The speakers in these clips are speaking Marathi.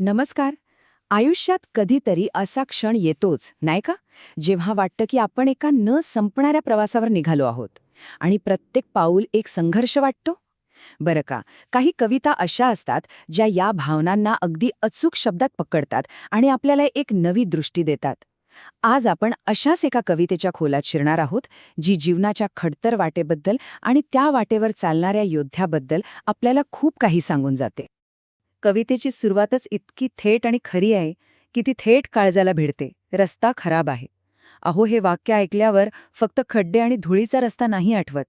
नमस्कार. आयुष्यात कधीतरी असा क्षण येतोच नाही का? जेव्हा वाटतं की आपण एका न संपणाऱ्या प्रवासावर निघालो आहोत आणि प्रत्येक पाऊल एक संघर्ष वाटतो? बरं का काही कविता अशा असतात ज्या या भावनांना अगदी अचूक शब्दात पकडतात आणि आपल्याला एक नवी दृष्टी देतात. आज आपण अशाच एका कवितेच्या खोलात शिरणार आहोत जी जीवनाच्या खडतर वाटेबद्दल आणि त्या वाटेवर चालणाऱ्या योद्ध्याबद्दल आपल्याला खूप काही सांगून जाते. कवितेची सुरुवातच इतकी थेट आणि खरी आहे की ती थेट काळजाला भिडते. रस्ता खराब आहे. अहो हे वाक्य ऐकल्यावर फक्त खड्डे आणि धुळीचा रस्ता नाही आठवत.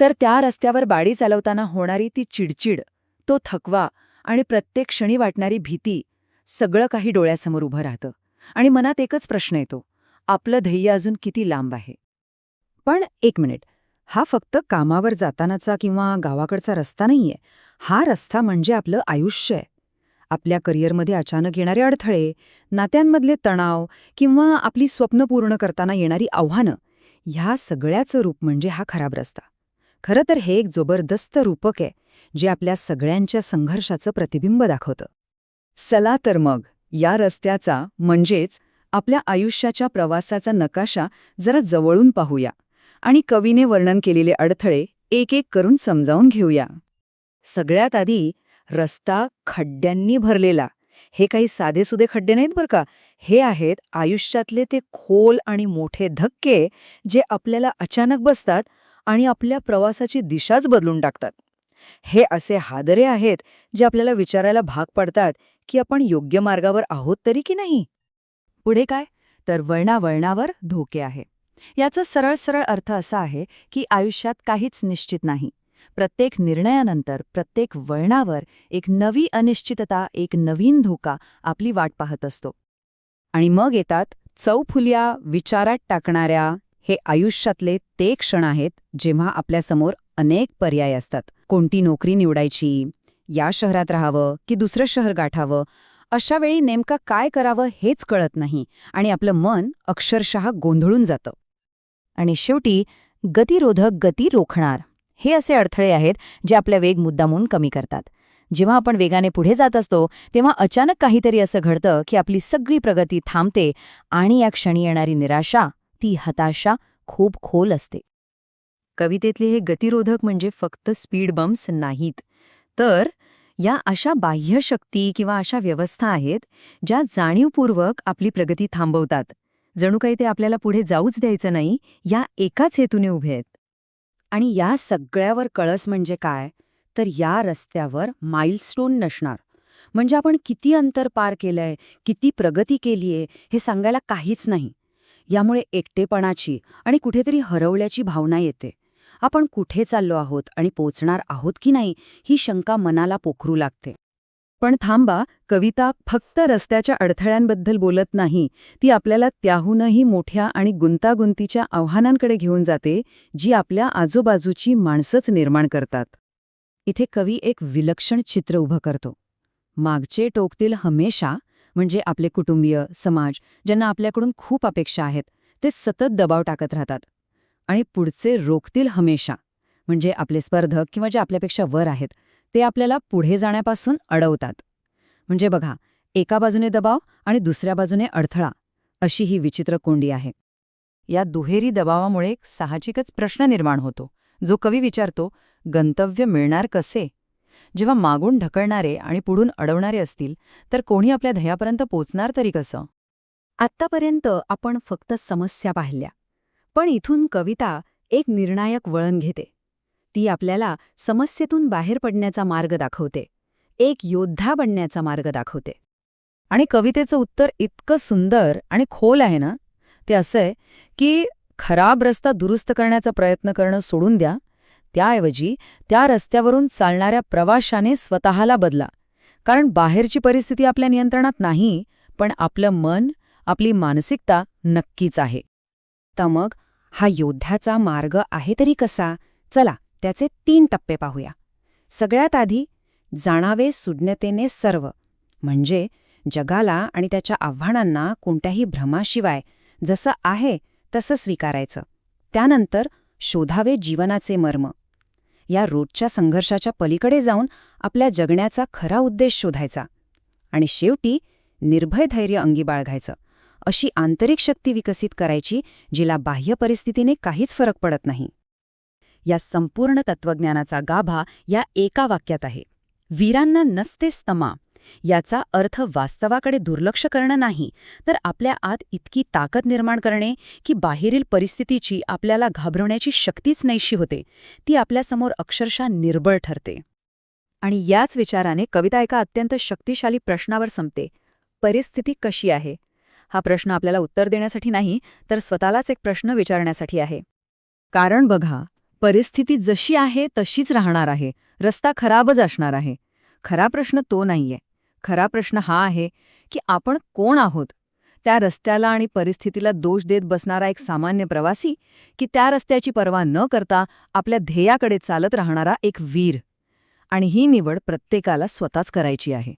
तर त्या रस्त्यावर बाडी चालवताना होणारी ती चिडचिड तो थकवा आणि प्रत्येक क्षणी वाटणारी भीती सगळं काही डोळ्यासमोर उभं राहतं. आणि मनात एकच प्रश्न येतो. आपलं ध्येय अजून किती लांब आहे? पण एक मिनिट. हा फक्त कामावर जातानाचा किंवा गावाकडचा रस्ता नाहीये. हा रस्ता म्हणजे आपलं आयुष्य आहे. आपल्या करिअरमध्ये अचानक येणारे अडथळे नात्यांमधले तणाव किंवा आपली स्वप्न पूर्ण करताना येणारी आव्हानं ह्या सगळ्याचं रूप म्हणजे हा खराब रस्ता. खरं तर हे एक जबरदस्त रूपक आहे जे आपल्या सगळ्यांच्या संघर्षाचं प्रतिबिंब दाखवतं. चला तर मग या रस्त्याचा म्हणजेच आपल्या आयुष्याच्या प्रवासाचा नकाशा जरा जवळून पाहूया. आणि कवीने वर्णन केलेले अडथळे एक एक करून समजावून घेऊया. सगळ्यात आधी रस्ता खड्ड्यांनी भरलेला. हे काही साधेसुधे खड्डे नाहीत बरं का? हे आहेत आयुष्यातले ते खोल आणि मोठे धक्के जे आपल्याला अचानक बसतात आणि आपल्या प्रवासाची दिशाच बदलून टाकतात. हे असे हादरे आहेत जे आपल्याला विचारायला भाग पडतात की आपण योग्य मार्गावर आहोत तरी की नाही? पुढे काय? तर वळणावळणावर धोके आहे. याचा सरळ सरळ अर्थ असा आहे की आयुष्यात काहीच निश्चित नाही. प्रत्येक निर्णयानंतर प्रत्येक वळणावर एक नवी अनिश्चितता एक नवीन धोका आपली वाट पाहत असतो. आणि मग येतात चौफुल्या विचारात टाकणाऱ्या हे आयुष्यातले ते क्षण आहेत जेव्हा आपल्यासमोर अनेक पर्याय असतात. कोणती नोकरी निवडायची या शहरात राहावं की दुसरं शहर गाठावं अशा वेळी नेमकं काय करावं हेच कळत नाही आणि आपलं मन अक्षरशः गोंधळून जातं. आणि शेवटी गतिरोधक गती रोखणार. हे असे अडथळे आहेत जे आपल्या वेग मुद्दामून कमी करतात. जेव्हा आपण वेगाने पुढे जात असतो तेव्हा अचानक काहीतरी असं घडतं की आपली सगळी प्रगती थांबते आणि या क्षणी येणारी निराशा ती हताशा खूप खोल असते. कवितेतले हे गतिरोधक म्हणजे फक्त स्पीड बम्प्स नाहीत. तर या अशा बाह्य शक्ती किंवा अशा व्यवस्था आहेत ज्या जाणीवपूर्वक आपली प्रगती थांबवतात. जणू काही ते आपल्याला पुढे जाऊच द्यायचं नाही या एकाच हेतूने उभे आहेत. आणि या सगळ्यावर कळस म्हणजे काय? तर या रस्त्यावर माइलस्टोन नसणार. म्हणजे आपण किती अंतर पार केलंय किती प्रगती केलीये हे सांगायला काहीच नाही. यामुळे एकटेपणाची आणि कुठेतरी हरवल्याची भावना येते. आपण कुठे चाललो आहोत आणि पोचणार आहोत की नाही ही शंका मनाला पोखरू लागते. पण थांबा कविता फक्त रस्त्याच्या अडथळ्यांबद्दल बोलत नाही ती आपल्याला त्याहूनही मोठ्या आणि गुंतागुंतीच्या आव्हानांकडे घेऊन जाते जी आपल्या आजूबाजूची माणसंच निर्माण करतात. इथे कवी एक विलक्षण चित्र उभं करतो. मागचे टोकतील हमेशा म्हणजे आपले कुटुंबीय समाज ज्यांना आपल्याकडून खूप अपेक्षा आहेत ते सतत दबाव टाकत राहतात. आणि पुढचे रोखतील हमेशा म्हणजे आपले स्पर्धक किंवा जे आपल्यापेक्षा वर आहेत ते आपल्याला पुढे जाण्यापासून अडवतात. म्हणजे बघा एका बाजूने दबाव आणि दुसऱ्या बाजूने अडथळा अशी ही विचित्र कोंडी आहे. या दुहेरी दबावामुळे एक साहजिकच प्रश्न निर्माण होतो. जो कवी विचारतो गंतव्य मिळणार कसे? जेव्हा मागून ढकलणारे आणि पुढून अडवणारे असतील तर कोणी आपल्या ध्येयापर्यंत पोचणार तरी कसं? आत्तापर्यंत आपण फक्त समस्या पाहिल्या पण इथून कविता एक निर्णायक वळण घेते. ती आपल्याला समस्येतून बाहेर पडण्याचा मार्ग दाखवते. एक योद्धा बनण्याचा मार्ग दाखवते. आणि कवितेचं उत्तर इतकं सुंदर आणि खोल आहे ना? ते असं आहे की खराब रस्ता दुरुस्त करण्याचा प्रयत्न करणं सोडून द्या. त्याऐवजी त्या रस्त्यावरून चालणाऱ्या प्रवाशाने स्वतःला बदला. कारण बाहेरची परिस्थिती आपल्या नियंत्रणात नाही पण आपलं मन आपली मानसिकता नक्कीच आहे. तर मग हा योद्ध्याचा मार्ग आहे तरी कसा? चला त्याचे तीन टप्पे पाहूया. सगळ्यात आधी जाणावे सुज्ञतेने सर्व म्हणजे जगाला आणि त्याच्या आव्हानांना कोणत्याही भ्रमाशिवाय जसं आहे तसं स्वीकारायचं. त्यानंतर शोधावे जीवनाचे मर्म. या रोजच्या संघर्षाच्या पलीकडे जाऊन आपल्या जगण्याचा खरा उद्देश शोधायचा आणि शेवटी निर्भय धैर्य अंगी बाळगायचं. अशी आंतरिक शक्ती विकसित करायची जिला बाह्य परिस्थितीने काहीच फरक पडत नाही. या संपूर्ण तत्वज्ञानाचा गाभा या एका वाक्यात आहे. वीरांना नसते स्तमा. याचा अर्थ वास्तवाकडे दुर्लक्ष करणं नाही तर आपल्या आत इतकी ताकद निर्माण करणे की बाहेरील परिस्थितीची आपल्याला घाबरवण्याची शक्तीच नाहीशी होते. ती आपल्यासमोर अक्षरशः निर्बळ ठरते. आणि याच विचाराने कविता एका अत्यंत शक्तिशाली प्रश्नावर संपते. परिस्थिती कशी आहे? हा प्रश्न आपल्याला उत्तर देण्यासाठी नाही तर स्वतःलाच एक प्रश्न विचारण्यासाठी आहे. कारण बघा परिस्थिती जशी आहे तशीच राहणार आहे. रस्ता खराबच असणार आहे. खरा प्रश्न तो नाहीये. खरा प्रश्न हा आहे की आपण कोण आहोत? त्या रस्त्याला आणि परिस्थितीला दोष देत बसणारा एक सामान्य प्रवासी की त्या रस्त्याची पर्वा न करता आपल्या ध्येयाकडे चालत राहणारा एक वीर. आणि ही निवड प्रत्येकाला स्वतःच करायची आहे.